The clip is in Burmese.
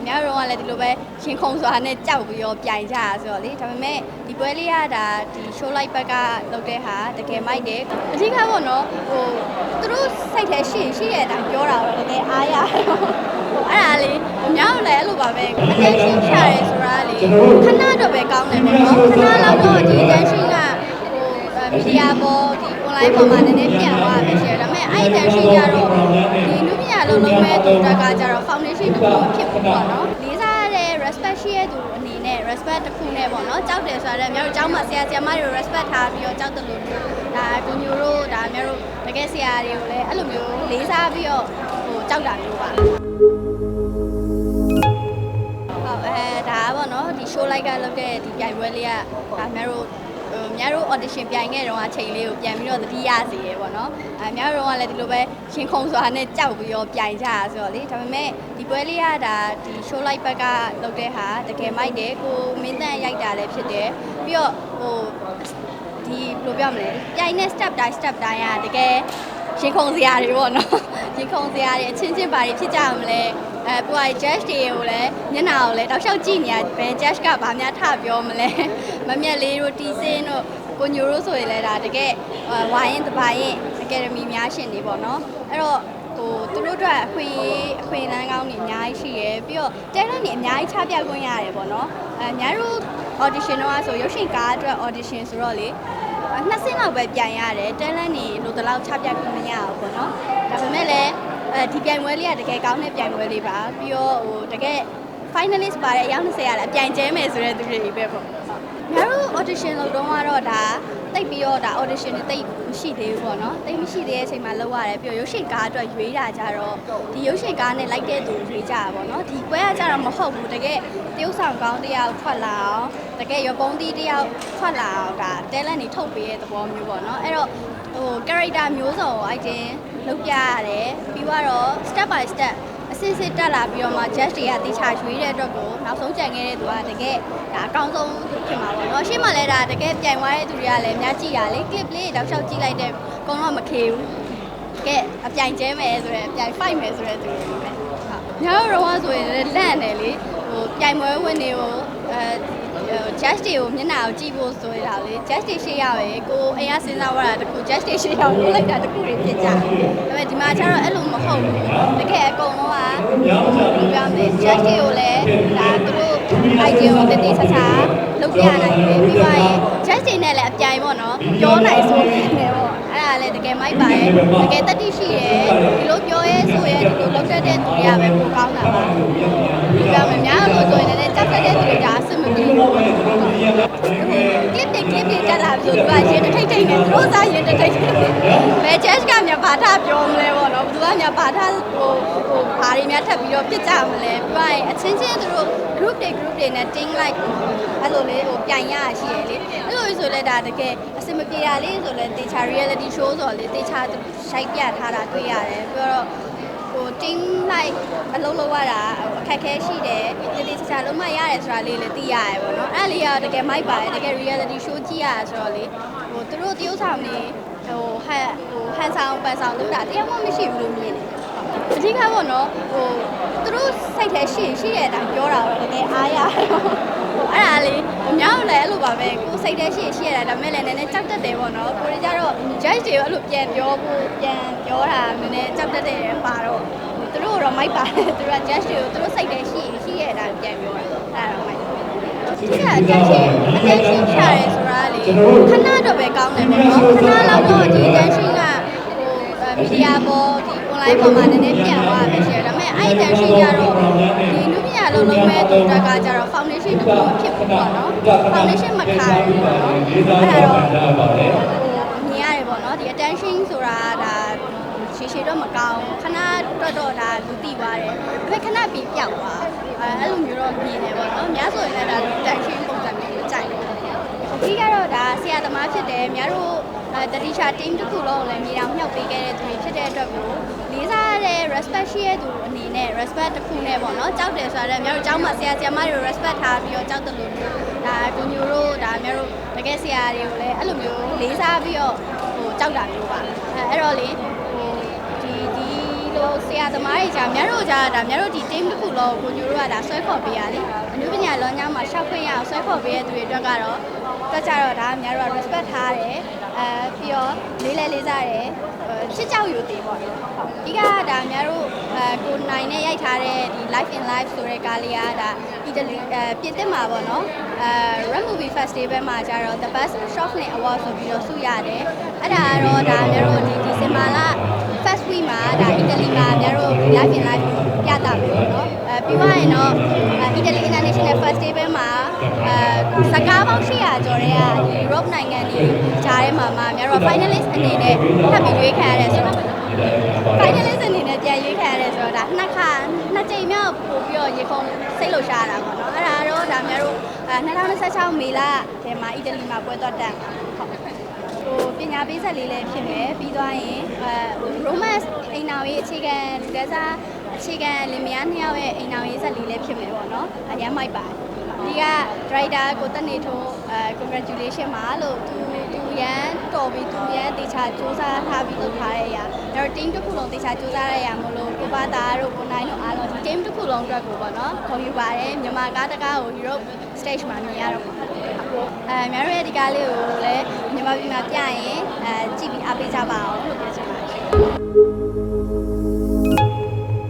အများတို့ကလည်းဒီလိုပဲရှင်ခုံစွာနဲ့ကြောက်ပြီးတော့ပြိုင်ကြတာဆိုတော့လေဒါပေမဲ့ဒီပွဲလေးကဒါဒီ show light ဘက်ကလုပ်တဲ့ဟာတကယ်မိုက်တယ်အဓိကပေါ့နော်ဟိုသူတို့စိတ်ထဲရှိရင်ရှိရတဲ့အတိုင်းပြောတာတော့တကယ်အားရတော့ဟိုအဲ့ဒါလေးအများတို့လည်းအဲ့လိုပါပဲ attention ရှာရဲဆိုတာလေခဏတော့ပဲကောင်းတယ်ပေါ့နော်ခဏလောက်တော့ဒီ attention ကဟိုမီဒီယာပေါ်ဒီ online ပေါ်မှာနည်းနည်းပြန်သွားပဲရှိတယ်ဒါပေမဲ့အဲ့ attention ကြတော့ဒီနုပညာလုံးလုံးမဲ့ သူတက်ကကြတော့ foundation တစ်ခုဖြစ်ဖို့ပေါ့နော်လေးစားတဲ့ respect ရှိရတဲ့သူအနေနဲ့ respect တစ်ခုနဲ့ပေါ့နော်ကြောက်တယ်ဆိုတော့မျိုးတို့ကျောင်းမှာဆရာဆရာမတွေကို respect ထားပြီးတော့ကြောက်တယ်လို့ဒါဒီမျိုးတို့ဒါမျိုးတို့တကယ်ဆရာတွေကိုလည်းအဲ့လိုမျိုးလေးစားပြီးတော့ဟိုကြောက်တာမျိုးပါဟုတ်အဲဒါပေါ့နော်ဒီ show like ကလုပ်တဲ့ဒီပြိုင်ပွဲလေးကဒါမျိုးတို့ ဟိုများတို့ audition ပြိုင်ခဲ့တော့အချိန်လေးကိုပြန်ပြီးတော့သတိရစေရပေါ့နော်အဲများတို့ကလည်းဒီလိုပဲရှင်ခုံစွာနဲ့ကြောက်ပြီးတော့ပြိုင်ကြတာဆိုတော့လေဒါပေမဲ့ဒီပွဲလေးကဒါဒီ show like ဘက်ကလုပ်တဲ့ဟာတကယ်မိုက်တယ်ကိုမင်းတန်ရိုက်တာလည်းဖြစ်တယ်ပြီးတော့ဟိုဒီဘယ်လိုပြောမလဲပြိုင်တဲ့ step တိုင်း step တိုင်းကတကယ် ရှင်ခုံစရာတွေပေါ့နော်ရှင်ခုံစရာတွေအချင်းချင်းပါတွေဖြစ်ကြမလဲအဲပူအိုင် judge တွေကိုလည်းမျက်နှာကိုလည်းတောက်လျှောက်ကြည့်နေရဘယ် judge ကဘာများထပြောမလဲမမြက်လေးတို့တီစင်းတို့ကိုညိုတို့ဆိုရင်လည်းဒါတကယ်ဝိုင်းရင်တပါရင် academy များရှင်နေပေါ့နော်အဲ့တော့ဟိုသူတို့အတွက်အခွင့်အရေးအခွင့်အလမ်းကောင်းတွေအများကြီးရှိရယ်ပြီးတော့ talent တွေအများကြီးချပြခွင့်ရတယ်ပေါ့နော်အဲအများတို့ audition တော့ဆိုရုပ်ရှင်ကားအတွက် audition ဆိုတော့လေ နှစ်ဆင်းလောက်ပဲပြန်ရတယ်တဲလန်းနေလို့တလောက်ချပြခွင့်မရဘူးပေါ့နော်ဒါပေမဲ့လည်းအဲဒီပြိုင်ပွဲလေးကတကယ်ကောင်းတဲ့ပြိုင်ပွဲလေးပါပြီးတော့ဟိုတကယ် finalist ပါတဲ့အယောက်20ရလည်းအပြိုင်ကျဲမယ်ဆိုတဲ့သူတွေပဲပေါ့ငါတို့ audition လုပ်တော့ကတော့ဒါတိတ်ပြီးတော့ဒါ audition တွေတိတ်မရှိသေးဘူးပေါ့နော်တိတ်မရှိသေးတဲ့အချိန်မှာလုပ်ရတယ်ပြီးတော့ရုပ်ရှင်ကားအတွက်ရွေးတာကြတော့ဒီရုပ်ရှင်ကားနဲ့လိုက်တဲ့သူရွေးကြတာပေါ့နော်ဒီပွဲကကြတော့မဟုတ်ဘူးတကယ်တရုပ်ဆောင်ကောင်းတစ်ယောက်ထွက်လာအောင်တကယ်ရပုံးသီးတစ်ယောက်ထွက်လာအောင်ဒါ talent တွေထုတ်ပေးတဲ့သဘောမျိုးပေါ့နော်အဲ့တော့ဟို character မျိုးစုံကိုအဲ့တင်လုပ်ပြရတယ်ပြီးတော့ step by step အ စစ်စစ်တက်လာပြီးတော့မှ judge တွေကတေချာရွေးတဲ့အတွက်ကိုနောက်ဆုံးကြံခဲ့တဲ့သူကတကယ်ဒါအကောင်းဆုံးဖြစ်မှာပေါ့နော်ရှေ့မှာလည်းဒါတကယ်ပြိုင်သွားတဲ့သူတွေကလည်းအများကြီးရလေ clip လေးတောက်လျှောက်ကြည့်လိုက်တဲ့ကုန်းတော့မခေဘူးတကယ်အပြိုင်ကျဲမယ်ဆိုရယ်အပြိုင် fight မယ်ဆိုရယ်သူတွေပဲဟုတ်ညတော့ဆိုရင်လည်းလန့်တယ်လေဟိုပြိုင်ပွဲဝင်တွေကိုအဲ judge တွေကိုမျက်နှာကိုကြည့်ဖို့ဆိုရတာလေ judge တွေရှေ့ရောက်ရေကိုအိမ်ကစဉ်းစားရတာတခု judge တွေရှေ့ရောက်လို့လိုက်တာတခုတွေဖြစ်ကြတယ်ဒါပေမဲ့ဒီမှာကျတော့အဲ့လိုမဟုတ်ဘူးတကယ်အကုန်လုံးကဘယ်လိုပြောမလဲ judge တွေကိုလည်းဒါသူတို့ idea ကိုတည်တည်ဆဆလုပ်ပြနိုင်တယ်ပြီးသွားရင် judge တွေနဲ့လည်းအပြိုင်ပေါ့နော်ပြောနိုင်ဆိုနေတယ်ပေါ့အဲ့ဒါလည်းတကယ်မိုက်ပါရဲ့တကယ်တတိရှိရဲ့ဒီလိုပြောရဲဆိုရဲဒီလိုလုပ်တတ်တဲ့သူတွေကပဲပိုကောင်းတာပါဒီကမများလို့ဆိုရင်လည်းကြောက်တတ်တဲ့သူတွေကအဆင်မပြေဘူး ကလစ်တွေကလစ်တွေတက်လာပြီးတော့ သူကရင်တစ်ထိတ်ထိတ်နဲ့သူတို့စားရင်တစ်ထိတ်ထိတ်နဲ့ဘယ် chess ကများဘာသာပြောမလဲပေါ့နော်ဘယ်သူကများဘာသာဟိုဟိုဘာတွေများထပ်ပြီးတော့ပြစ်ကြမလဲပြီးတော့အချင်းချင်းသူတို့ group တွေ group တွေနဲ့ team like အဲ့လိုလေးဟိုပြိုင်ရရှိရလေအဲ့လိုဆိုလဲဒါတကယ်အစင်မပြေရလေးဆိုလဲတေချာ reality show ဆိုတော့လေတေချာရှိုက်ပြထားတာတွေ့ရတယ်ပြီးတော့ ဟို team like အလုံးလုံးရတာအခက်ခဲရှိတယ်တေတေချာချာလုံးမရတယ်ဆိုတာလေးလည်းသိရတယ်ပေါ့နော်အဲ့လေးကတကယ်မိုက်ပါတယ်တကယ် reality show ကြည့်ရတာဆိုတော့လေဟိုသူတို့တရုပ်ဆောင်နေဟိုဟန်ဟိုဟန်ဆောင်ပန်ဆောင်လုပ်တာတရားမှမရှိဘူးလို့မြင်တယ်အဓိကပေါ့နော်ဟိုသူတို့စိတ်ထဲရှိရင်ရှိတဲ့အတိုင်းပြောတာတော့တကယ်အားရတော့ဟိုအဲ့ဒါလေးအများတို့လည်းအဲ့လိုပါပဲကိုယ်စိတ်ထဲရှိရင်ရှိရတာဒါပေမဲ့လည်းနည်းနည်းကြောက်တတ်တယ်ပေါ့နော်ကိုယ်ကြတော့ judge တွေကိုအဲ့လိုပြန်ပြောဖို့ပြန်ပြောတာနည်းနည်းကြောက်တတ်တယ်ပါတော့ သူတို့တော့မိုက်ပါတယ်သူတို့က judge တွေကိုသူတို့စိတ်ထဲရှိရင်ရှိရတဲ့အတိုင်းပြန်ပြောတာအဲ့ဒါတော့မိုက်ဒီက attention attention ရှာရဲဆိုတာလေခဏတော့ပဲကောင်းတယ်ပေါ့နော်ခဏလောက်တော့ဒီ attention ကဟိုမီဒီယာပေါ်ဒီ online ပေါ်မှာနည်းနည်းပြန်သွားပဲရှိတယ်ဒါပေမဲ့အဲ့ attention ကြတော့ဒီနုပညာလုံးလုံးမဲ့သူတက်ကကြတော့ foundation တစ်ခုဖြစ်ဖို့ပေါ့နော် foundation မခါဘူးပေါ့နော်အဲ့ဒါတော့မြင်ရတယ်ပေါ့နော်ဒီ attention ဆိုတာဒါရှည်ရှည် တော့မကောင်းခဏတော့တော့ဒါလူတိသွားတယ်ဒါပေမဲ့ခဏပြီးပျောက်သွားအဲအဲ့လိုမျိုးတော့မြင်တယ်ပေါ့နော်များဆိုရင်လည်းဒါ attention ပုံစံမျိုးကိုကြိုက်တယ်ဒီကတော့ဒါဆရာသမားဖြစ်တယ်များတို့အဲတတိချာ team တစ်ခုလုံးလည်းမြေတောင်မြောက်ပေးခဲ့တဲ့သူတွေဖြစ်တဲ့အတွက်ကိုလေးစားရတဲ့ respect ရှိတဲ့သူအနေနဲ့ respect တစ်ခုနဲ့ပေါ့နော်ကြောက်တယ်ဆိုတာလည်းများတို့ကျောင်းမှာဆရာဆရာမတွေ respect ထားပြီးတော့ကြောက်တယ်လို့ဒါကိုမျိုးတို့ဒါများတို့တကယ်ဆရာတွေကိုလည်းအဲ့လိုမျိုးလေးစားပြီးတော့ဟိုကြောက်တာမျိုးပါအဲအဲ့တော့လေဟိုဒီဒီ လိုကိုဆရာသမားတွေကြာမြတ်တို့ကြာဒါမြတ်တို့ဒီ team တစ်ခုလုံးကိုညိုတို့ကဒါဆွဲခေါ်ပေးရလေအနုပညာလောညမှာရှောက်ခွင့်ရအောင်ဆွဲခေါ်ပေးတဲ့သူတွေအတွက်ကတော့တက်ကြတော့ဒါမြတ်တို့က respect ထားတယ်အဲပြီးတော့လေးလဲလေးစားတယ်ချစ်ကြောက်ယူသေးပေါ့နော်ဒီကဒါမြတ်တို့အဲကိုနိုင်နဲ့ရိုက်ထားတဲ့ဒီ life in life ဆိုတဲ့ကားလေးကဒါအီတလီအဲပြင်သစ်မှာပေါ့နော်အဲ Red Movie Festival မှာကျတော့ the best short film award ဆိုပြီးတော့ဆုရတယ်အဲ့ဒါကတော့ဒါမြတ်တို့ဒီဒီဇင်ဘာလ first week မှာဒါအီတလီမှာမြတ်တို့ live in live ပြတာမျိုးပေါ့နော်အဲပြီးသွားရင်တော့အီတလီ international festival မှာအဲစကားပေါင်း800ကျော်တဲ့ကဒီ Europe နိုင်ငံတွေဂျားထဲမှာမှာမြတ်တို့ finalist အနေနဲ့ထပ်ပြီးရွေးခံရတယ်ဆိုတော့ finalist အနေနဲ့ပြန်ရွေးခံရတယ်ဆိုတော့ဒါနှစ်ခါနှစ်ကြိမ်မြောက်ပို့ပြီးတော့ရေကုန်စိတ်လှုပ်ရှားတာပေါ့နော်အဲ့ဒါတော့ဒါမြတ်တို့အဲ2026မေလထဲမှာအီတလီမှာပွဲတော်တက်ဟုတ် ဟိုပညာပေးဆက်လေးလည်းဖြစ်မယ်ပြီးသွားရင်အဲ romance အိမ်နာရေးအခြေခံလူတန်းစားအခြေခံလင်မယားနှစ်ယောက်ရဲ့အိမ်နာရေးဆက်လေးလည်းဖြစ်မယ်ပေါ့နော်အရမ်းမိုက်ပါတယ် ဒီက driver ကိုတက်နေထုံးအဲ congratulation ပါလို့သူသူရန်တော်ပြီးသူရန်တေချာစူးစမ်းထားပြီးလုပ်ထားတဲ့အရာအဲ့တော့ team တစ်ခုလုံးတေချာစူးစမ်းတဲ့အရာမလို့ကိုပါတာတို့ကိုနိုင်တို့အားလုံးဒီ team တစ်ခုလုံးအတွက်ကိုပေါ့နော်ခေါ်ယူပါတယ်မြန်မာကားတကားကို Europe stage မှာမြင်ရတော့ပါအဲများတို့ရဲ့ဒီကားလေးကိုလည်းမြန်မာပြည်မှာပြရင်အဲကြည့်ပြီးအားပေးကြပါအောင်လို့ပြောချင်ပါတယ်